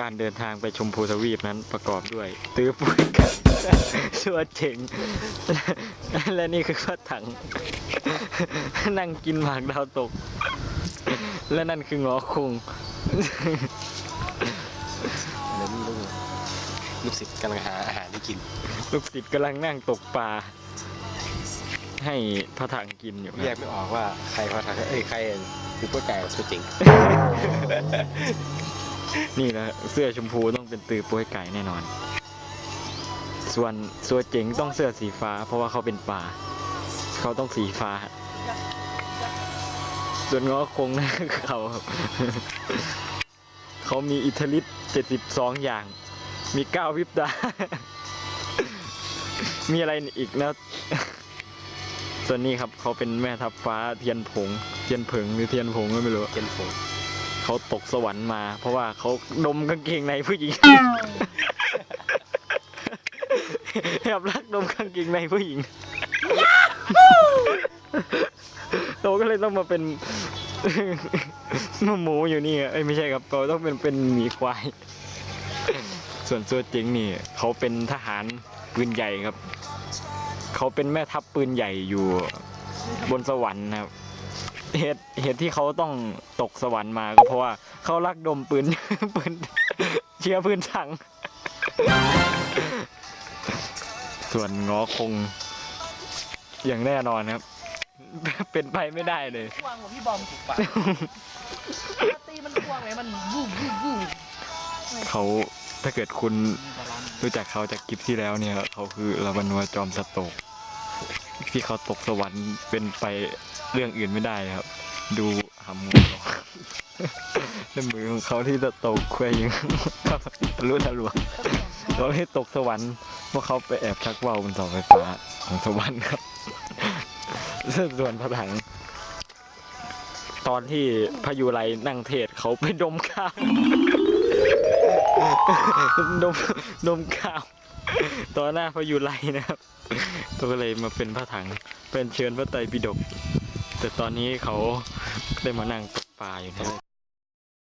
การเดินทางไปชมพูทวีปนั้นประกอบด้วย ตื้อปุ้ยกันชัวเจ๋ง และนี่คือข้าวถัง นั่งกินหมากดาวตก และนั่นคืองอคงอันนี้ลูกลูกศิษย์กำลังหาอาหารที่กิน ลูกศิษย์กำลังนั่งตกปลาให้พระถังกินอยู่แยกไม่ออกว่าใครพาทางเอ้ยใครคือพวกไก่กับตัวจริง นี่นะเสื้อชมพูต้องเป็นตือโป้ยไก่แน่นอน ส่วนส่วนเจ๋งต้องเสื้อสีฟ้า เพราะว่าเขาเป็นป่า เขาต้องสีฟ้า ส่วนง้อคงนะเขาเขามีอิทธิฤทธิ์เจ็ดสิบสอย่าง มีเก้าวิบตา มีอะไรอีกนะส่วนนี้ครับเขาเป็นแม่ทัพฟ้าเทียนผง เทียนผงหรือเทียนผงก็ไม่รู้เกนฝง เขาตกสวรรค์มา เพราะว่าเขาดมกางเกงในผู้หญิง แอบรักดมกางเกงในผู้หญิงโตก็เลยต้องมาเป็น หมูอยู่นี่เอ้ยไม่ใช่ครับเขาต้องเป็นเป็นหมีควาย ส่วนตัวจริงนี่ เขาเป็นทหารปืนใหญ่ครับ เขาเป็นแม่ทัพปืนใหญ่อยู่บนสวรรค์นะครับ เหตุเหตุที่เขาต้องตกสวรรค์มาก็เพราะว่าเขารักดมปืน ปืนเชื้อปืนถัง ส่วนงอคง อย่างแน่นอนครับ เป็นไปไม่ได้เลยควางของพี่บอมถูกปะตีมันควางไงมันวูบวูบวูบเขาถ้าเกิดคุณรู้จักเขาจากคลิปที่แล้วเนี่ย เขาคือลาบานัวจอมสโตก ที่เขาตกสวรรค์เป็นไปเรื่องอื่นไม่ได้ครับ ดูหำมือเขาแล้วมือของเขาที่จะตกเควยยิงทะลุทะลวงเขาให้ตกสวรรค์เพราะเขาไปแอบชักว่าวบนเสาไฟฟ้าของสวรรค์ครับส่วนพระถังตอนที่พายุไรนั่งเทศเขาไปดมข้าวดมดมข้าว ตอนหน้าพยุไรนะครับตัวก็เลยมาเป็นพระถังเป็นเชิญพระไตรปิฎกแต่ตอนนี้เขาได้มานั่งตกปลาอยู่นะ